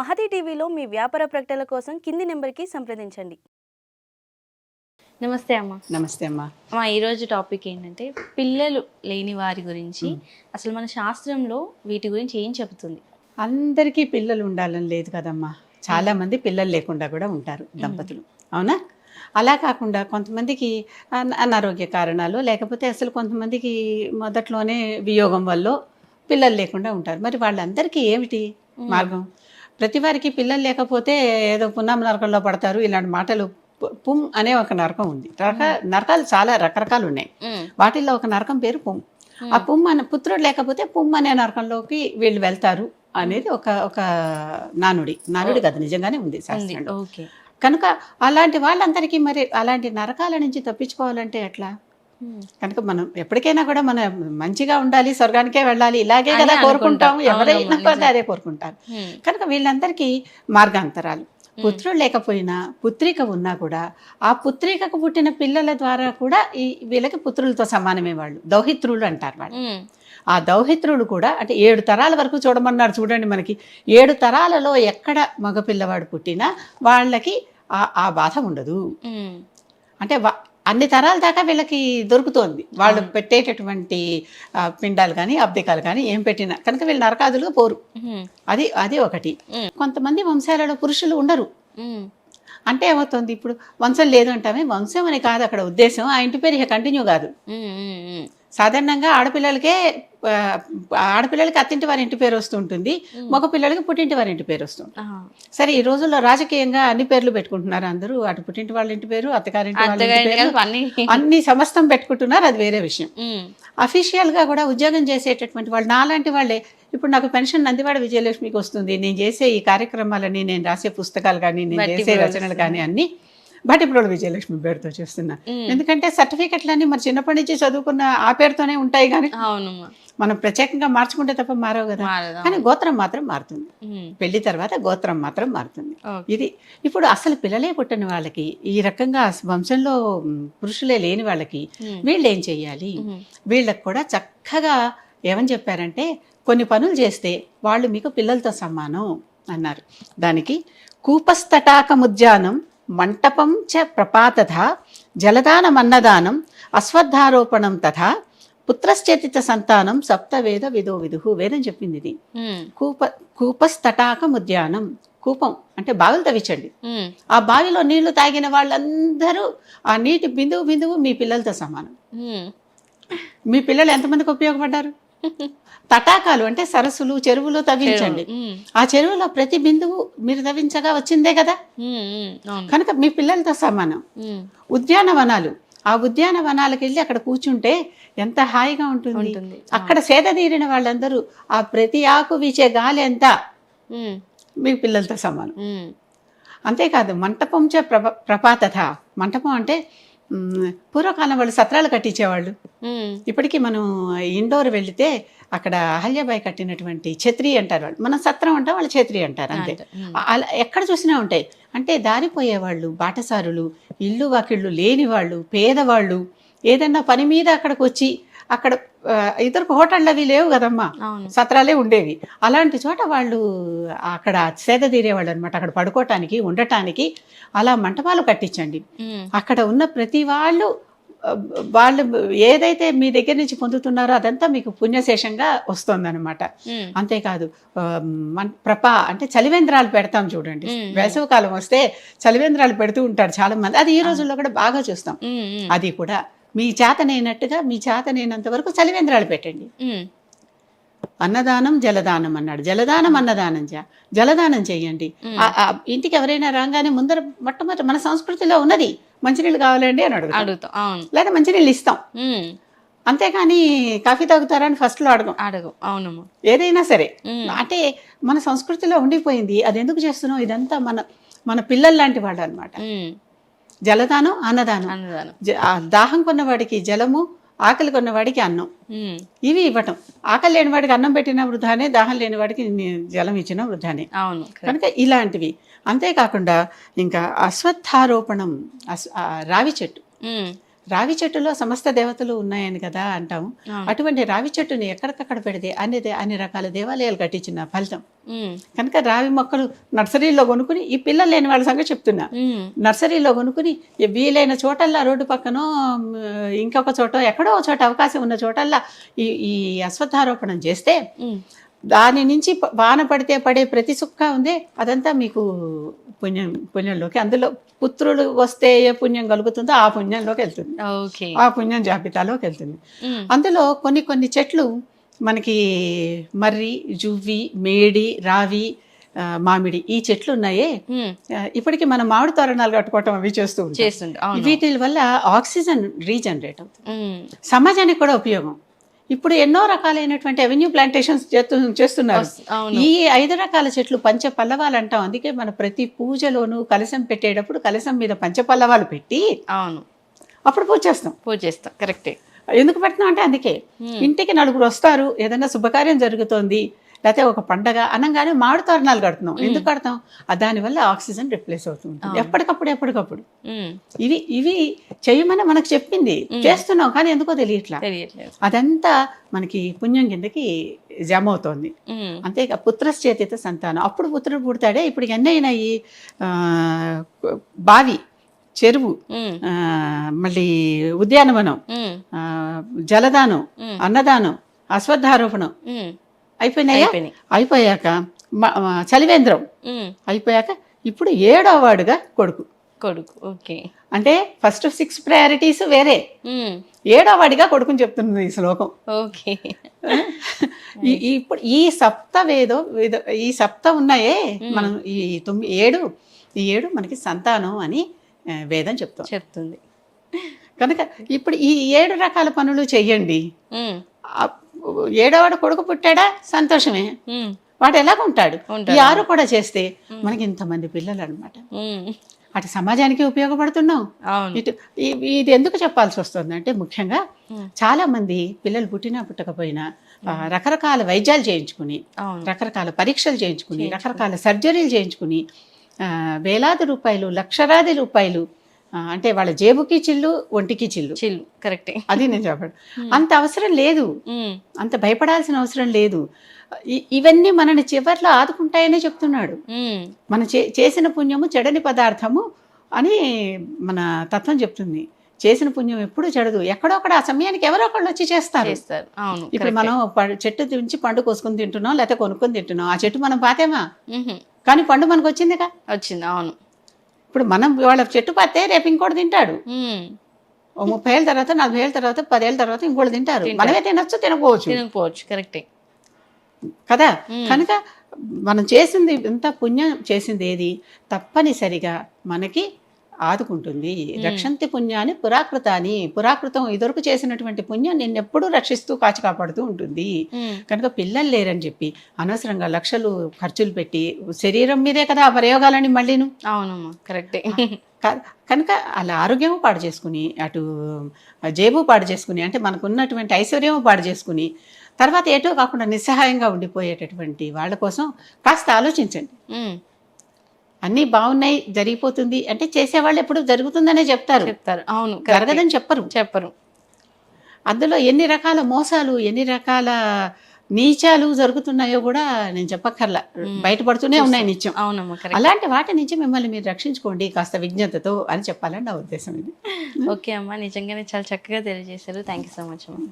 మహతి టీవీలో మీ వ్యాపార ప్రకటనల కోసం కింది నెంబర్కి సంప్రదించండి. నమస్తే అమ్మ. నమస్తే అమ్మా. అమ్మ ఈరోజు టాపిక్ ఏంటంటే పిల్లలు లేని వారి గురించి. అసలు మన శాస్త్రంలో వీటి గురించి ఏం చెబుతుంది? అందరికీ పిల్లలు ఉండాలని లేదు కదమ్మా. చాలా మంది పిల్లలు లేకుండా కూడా ఉంటారు దంపతులు. అవునా? అలా కాకుండా కొంతమందికి అన- అనారోగ్య కారణాలు లేకపోతే అసలు కొంతమందికి మొదట్లోనే వియోగం వల్ల పిల్లలు లేకుండా ఉంటారు. మరి వాళ్ళందరికీ ఏమిటి మార్గం? ప్రతి వారికి పిల్లలు లేకపోతే ఏదో పున్నామ నరకంలో పడతారు. ఇలాంటి మాటలు పుమ్ అనే ఒక నరకం ఉంది. రక నరకాలు చాలా రకరకాలు ఉన్నాయి. వాటిల్లో ఒక నరకం పేరు పుమ్ ఆ పుమ్ అనే పుత్రుడు లేకపోతే పుమ్ అనే నరకంలోకి వీళ్ళు వెళ్తారు అనేది ఒక ఒక నానుడి. నానుడి కదా నిజంగానే ఉంది శాస్త్రంలో. కనుక అలాంటి వాళ్ళందరికీ మరి అలాంటి నరకాల నుంచి తప్పించుకోవాలంటే ఎట్లా? కనుక మనం ఎప్పటికైనా కూడా మనం మంచిగా ఉండాలి స్వర్గానికే వెళ్ళాలి ఇలాగే కదా కోరుకుంటాం. ఎవరైనా కూడా. అదే కోరుకుంటారు. కనుక వీళ్ళందరికీ మార్గాంతరాలు. పుత్రుడు లేకపోయినా పుత్రిక ఉన్నా కూడా ఆ పుత్రికకు పుట్టిన పిల్లల ద్వారా కూడా ఈ వీళ్ళకి పుత్రులతో సమానమే వాళ్ళు. దౌహిత్రులు అంటారు వాళ్ళు. ఆ దౌహిత్రులు కూడా అంటే ఏడు తరాల వరకు చూడమన్నారు చూడండి మనకి. ఏడు తరాలలో ఎక్కడ మగపిల్లవాడు పుట్టినా వాళ్ళకి ఆ ఆ బాధ ఉండదు. అంటే అన్ని తరాల దాకా వీళ్ళకి దొరుకుతోంది. వాళ్ళు పెట్టేటటువంటి పిండాలు కానీ అబ్దికాలు కానీ ఏం పెట్టినా కనుక వీళ్ళు నరకాదులుగా పోరు. అది అది ఒకటి. కొంతమంది వంశాలలో పురుషులు ఉండరు. అంటే ఏమవుతుంది ఇప్పుడు? వంశం లేదు అంటామే వంశం అని కాదు అక్కడ ఉద్దేశం. ఆ ఇంటి పేరు ఇక కంటిన్యూ కాదు. సాధారణంగా ఆడపిల్లలకే ఆడపిల్లలకి అత్తింటి వారి ఇంటి పేరు వస్తూ ఉంటుంది మగ పిల్లలకి పుట్టింటి వారి ఇంటి పేరు వస్తుంది. సరే ఈ రోజుల్లో రాజకీయంగా అన్ని పేర్లు పెట్టుకుంటున్నారు అందరూ. అటు పుట్టింటి వాళ్ళ ఇంటి పేరు అత్తగారింటి వాళ్ళ అన్ని. సమస్తం పెట్టుకుంటున్నారు అది వేరే విషయం. అఫీషియల్గా కూడా ఉద్యోగం చేసేటటువంటి వాళ్ళు నాలాంటి వాళ్ళే. ఇప్పుడు నాకు పెన్షన్ నందివాడ విజయలక్ష్మికి వస్తుంది. నేను చేసే ఈ కార్యక్రమాలని నేను రాసే పుస్తకాలు కానీ నేను చేసే రచనలు కానీ అన్ని బట్టిప్రోడు విజయలక్ష్మి పేరుతో చేస్తున్నా. ఎందుకంటే సర్టిఫికెట్లన్నీ మరి చిన్నప్పటి నుంచి చదువుకున్న ఆ పేరుతోనే ఉంటాయి కానీ మనం ప్రత్యేకంగా మార్చుకుంటే తప్ప మారవు కదా. కానీ గోత్రం మాత్రం మారుతుంది. పెళ్ళి తర్వాత గోత్రం మాత్రం మారుతుంది. ఇది ఇప్పుడు అసలు పిల్లలే పుట్టిన వాళ్ళకి ఈ రకంగా వంశంలో పురుషులే లేని వాళ్ళకి వీళ్ళు ఏం చెయ్యాలి? ఉమ్, వీళ్ళకి కూడా చక్కగా ఏమని చెప్పారంటే కొన్ని పనులు చేస్తే వాళ్ళు మీకు పిల్లలతో సమానం అన్నారు. దానికి కూపస్తటాకముద్యానం మంటపం చ ప్రపాతథ జలదానం అన్నదానం అశ్వత్థారోపణం తథా పుత్రశ్చేతిత సంతానం సప్తవేద విదో విదుహు వేదం చెప్పింది ఇది. కూప కూపస్తటాకముద్యానం కూపం అంటే బావిలు తవ్వించండి. ఆ బావిలో నీళ్ళు తాగిన వాళ్ళందరూ ఆ నీటి బిందువు బిందువు మీ పిల్లలతో సమానం. మీ పిల్లలు ఎంతమందికి ఉపయోగపడ్డారు? తటాకాలు అంటే సరస్సులు చెరువులు తవ్వించండి. ఆ చెరువులో ప్రతి బిందువు మీరు తవ్వించగా వచ్చిందే కదా? కనుక మీ పిల్లలతో సమానం. ఉద్యానవనాలు. ఆ ఉద్యానవనాలకు వెళ్ళి అక్కడ కూర్చుంటే ఎంత హాయిగా ఉంటుంది. అక్కడ సేద తీరిన వాళ్ళందరూ ఆ ప్రతి ఆకు వీచే గాలి ఎంత? మీ పిల్లలతో సమానం. అంతేకాదు మంటపం చ ప్రభ ప్రపాతథ మంటపం అంటే పూర్వకాలం వాళ్ళు సత్రాలు కట్టించేవాళ్ళు. ఇప్పటికీ మనం ఇండోర్ వెళితే అక్కడ అహల్యాబాయి కట్టినటువంటి ఛత్రి అంటారు వాళ్ళు. మనం సత్రం అంటాం వాళ్ళు ఛత్రి అంటారు అంతే. అలా ఎక్కడ చూసినా ఉంటాయి. అంటే దారిపోయేవాళ్ళు బాటసారులు ఇల్లు వాకిళ్ళు లేని వాళ్ళు పేదవాళ్ళు ఏదన్నా పని మీద అక్కడికి వచ్చి అక్కడ ఇద్దరికి హోటళ్ళు అవి లేవు కదమ్మా. సత్రాలే ఉండేవి. అలాంటి చోట వాళ్ళు అక్కడ సేద తీరేవాళ్ళు అనమాట అక్కడ పడుకోవటానికి ఉండటానికి అలా మంటపాలు కట్టించండి. అక్కడ ఉన్న ప్రతి వాళ్ళు వాళ్ళు ఏదైతే మీ దగ్గర నుంచి పొందుతున్నారో అదంతా మీకు పుణ్యశేషంగా వస్తుందన్నమాట. అంతేకాదు ప్రప అంటే చలివేంద్రాలు పెడతాం చూడండి. వేసవికాలం వస్తే చలివేంద్రాలు పెడుతూ ఉంటారు చాలా మంది అది ఈ రోజుల్లో కూడా బాగా చూస్తాం. అది కూడా మీ చేతనైనట్టుగా మీ చేతనైనంత వరకు చలివేంద్రాలు పెట్టండి. అన్నదానం జలదానం అన్నాడు. జలదానం అన్నదానం చే జలదానం చేయండి. ఇంటికి ఎవరైనా రాగానే ముందర మొట్టమొదటి మన సంస్కృతిలో ఉన్నది మంచినీళ్ళు కావాలండి అని అడుగుతాం. అడుగుతాం అవును. లేదా మంచినీళ్ళు ఇస్తాం. అంతేకాని కాఫీ తాగుతారని ఫస్ట్లో అడగం. అడుగు అవునమ్మా ఏదైనా సరే. అంటే మన సంస్కృతిలో ఉండిపోయింది అది ఎందుకు చేస్తున్నాం? ఇదంతా మన మన పిల్లలు లాంటి వాళ్ళు అనమాట జలదానం అన్నదానం. దాహం కొన్నవాడికి జలము ఆకలి కొన్నవాడికి అన్నం. ఇవి ఇవ్వటం. ఆకలి లేని వాడికి అన్నం పెట్టిన వృధానే దాహం లేని వాడికి ని- జలం ఇచ్చిన వృధానే. అవును. కనుక ఇలాంటివి. అంతేకాకుండా ఇంకా అశ్వత్థారోపణం రావి చెట్టు. రావి చెట్టులో సమస్త దేవతలు ఉన్నాయని కదా అవును. అటువంటి రావి చెట్టుని ఎక్కడికక్కడ పెడితే అనేది అన్ని రకాల దేవాలయాలు కట్టించిన ఫలితం. కనుక రావి మొక్కలు నర్సరీలో కొనుక్కుని ఈ పిల్లలు లేని వాళ్ళ సంగతి చెప్తున్నా. నర్సరీలో కొనుక్కుని వీలైన చోటల్లా రోడ్డు పక్కనో ఇంకొక చోట ఎక్కడో ఒక చోట అవకాశం ఉన్న చోటల్లా ఈ ఈ అశ్వత్థారోపణం చేస్తే. దాని నుంచి వాన పడితే పడే ప్రతి సుక్క ఉంది అదంతా మీకు పుణ్యం పుణ్యంలోకి అందులో పుత్రులు వస్తే ఏ పుణ్యం కలుగుతుందో ఆ పుణ్యంలోకి వెళ్తుంది. ఆ పుణ్యం జాబితాలోకి వెళ్తుంది. అందులో కొన్ని కొన్ని చెట్లు మనకి మర్రి జువ్వి మేడి రావి మామిడి ఈ చెట్లు ఉన్నాయే. ఇప్పటికి మనం మామిడి తోరణాలు కట్టుకోవటం అవి చేస్తూ ఉంటాం. వీటి వల్ల ఆక్సిజన్ రీజనరేట్ అవుతుంది. సమాజానికి కూడా ఉపయోగం. ఇప్పుడు ఎన్నో రకాలైనటువంటి అవెన్యూ ప్లాంటేషన్స్ చేస్తున్నారు. ఈ ఐదు రకాల చెట్లు పంచ పల్లవాలు అంటాం. అందుకే మన ప్రతి పూజలోనూ కలశం పెట్టేటప్పుడు కలశం మీద పంచ పల్లవాలు పెట్టి అవును. అప్పుడు పూజ చేస్తాం. పూజ చేస్తాం కరెక్టే. ఎందుకు పెడుతున్నాం అంటే అందుకే ఇంటికి నలుగురు వస్తారు. ఏదైనా శుభకార్యం జరుగుతోంది. లేకపోతే ఒక పండగ అనగానే మామిడి తోరణాలు కడుతున్నాం. ఎందుకు కడతాం? ఆ దానివల్ల ఆక్సిజన్ రిప్లేస్ అవుతుంది. ఎప్పటికప్పుడు ఎప్పటికప్పుడు. ఇవి ఇవి చేయమని మనకు చెప్పింది. చేస్తున్నాం కానీ ఎందుకో తెలియట్లా. అదంతా మనకి పుణ్యం కిందకి జమ అవుతోంది. అంతేగా పుత్రశ్చేతిత సంతానం. అప్పుడు పుత్రుడు పుడతాడే ఇప్పుడు ఎన్ని అయినాయి ఆ, బావి చెరువు మళ్ళీ ఉద్యానవనం జలదానం. అన్నదానం అశ్వత్థారోపణం. అయిపోయినాయా? అయిపోయాక చలివేంద్రం. అయిపోయాక ఇప్పుడు ఏడో వాడుగా కొడుకు. కొడుకు ఓకే. అంటే ఫస్ట్ సిక్స్ ప్రయారిటీస్ వేరే. ఏడో వాడిగా కొడుకుని చెప్తుంది ఈ శ్లోకం. ఓకే. ఇప్పుడు ఈ సప్త వేదో ఈ సప్త ఉన్నాయే. మనం ఈ తొమ్మిది ఏడు ఈ ఏడు మనకి సంతానం అని వేదం చెప్తాం. చెప్తుంది. కనుక ఇప్పుడు ఈ ఏడు రకాల పనులు చెయ్యండి. ఏడోవాడు కొడుకు పుట్టాడా? సంతోషమే. వాడు ఎలాగ ఉంటాడు ఉంటాడు. ఈ ఆరు కూడా చేస్తే మనకి ఇంతమంది పిల్లలు అనమాట అటు సమాజానికి ఉపయోగపడుతున్నాం. ఇటు ఇది ఎందుకు చెప్పాల్సి వస్తుంది అంటే ముఖ్యంగా. చాలా మంది పిల్లలు పుట్టినా పుట్టకపోయినా రకరకాల వైద్యాలు చేయించుకుని రకరకాల పరీక్షలు చేయించుకుని రకరకాల సర్జరీలు చేయించుకుని వేలాది రూపాయలు లక్షలాది రూపాయలు అంటే వాళ్ళ జేబుకి చిల్లు ఒంటికి చిల్లు. చిల్లు కరెక్టే. అది నేను చెప్పాడు అంత అవసరం లేదు. అంత భయపడాల్సిన అవసరం లేదు. ఇవన్నీ మనని చివర్లో ఆదుకుంటాయనే చెప్తున్నాడు. మన చేసిన పుణ్యము చెడని పదార్థము అని మన తత్వం చెప్తుంది. చేసిన పుణ్యం ఎప్పుడు చెడదు. ఎక్కడో అక్కడ ఆ సమయానికి ఎవరో ఒకళ్ళు వచ్చి చేస్తారు. అవును ఇప్పుడు మనం చెట్టు నుంచి పండు కోసుకొని తింటున్నాం లేకపోతే కొనుక్కొని తింటున్నాం. ఆ చెట్టు మనం పాతేమా? కానీ పండు మనకు వచ్చిందిగా? వచ్చింది అవును. ఇప్పుడు మనం వాళ్ళ చెట్టు పాతే రేపు ఇంకోటి తింటాడు. ఓ ముప్పై ఏళ్ళ తర్వాత నలభై ఏళ్ళ తర్వాత పదేళ్ళ తర్వాత ఇంకోటి తింటారు. మనమే తినొచ్చు తినకపోవచ్చు. తినకపోవచ్చు కరెక్టే. కదా? కనుక మనం చేసింది ఇంత పుణ్యం చేసింది ఏది? తప్పనిసరిగా మనకి ఆదుకుంటుంది. రక్షంతి పుణ్యాన్ని పురాకృతాన్ని పురాకృతం ఇదివరకు చేసినటువంటి పుణ్యం నిన్నెప్పుడూ రక్షిస్తూ కాచి కాపాడుతూ ఉంటుంది. కనుక పిల్లలు లేరని చెప్పి అనవసరంగా లక్షలు ఖర్చులు పెట్టి శరీరం మీదే కదా ఆ ప్రయోగాలని మళ్ళీను? అవునమ్మా కరెక్టే. కనుక అలా ఆరోగ్యము పాడు చేసుకుని అటు జేబు పాడు చేసుకుని అంటే మనకు ఉన్నటువంటి ఐశ్వర్యము పాడు చేసుకుని తర్వాత ఏటో కాకుండా నిస్సహాయంగా ఉండిపోయేటటువంటి వాళ్ళ కోసం కాస్త ఆలోచించండి. అన్నీ బాగున్నాయి జరిగిపోతుంది. అంటే చేసేవాళ్ళు ఎప్పుడు జరుగుతుందనే చెప్తారు. చెప్తారు. అవును. జరగదని చెప్పరు. చెప్పరు. అందులో ఎన్ని రకాల మోసాలు ఎన్ని రకాల నీచాలు జరుగుతున్నాయో కూడా నేను చెప్పక్కర్లా. బయటపడుతూనే ఉన్నాయి నిత్యం. అవునమ్మా అలాంటి వాటి నుంచి మిమ్మల్ని మీరు రక్షించుకోండి కాస్త విజ్ఞతతో అని చెప్పాలని నా ఉద్దేశం ఇది. ఓకే అమ్మా నిజంగానే చాలా చక్కగా తెలియజేశారు. థ్యాంక్ యూ సో మచ్ అమ్మా.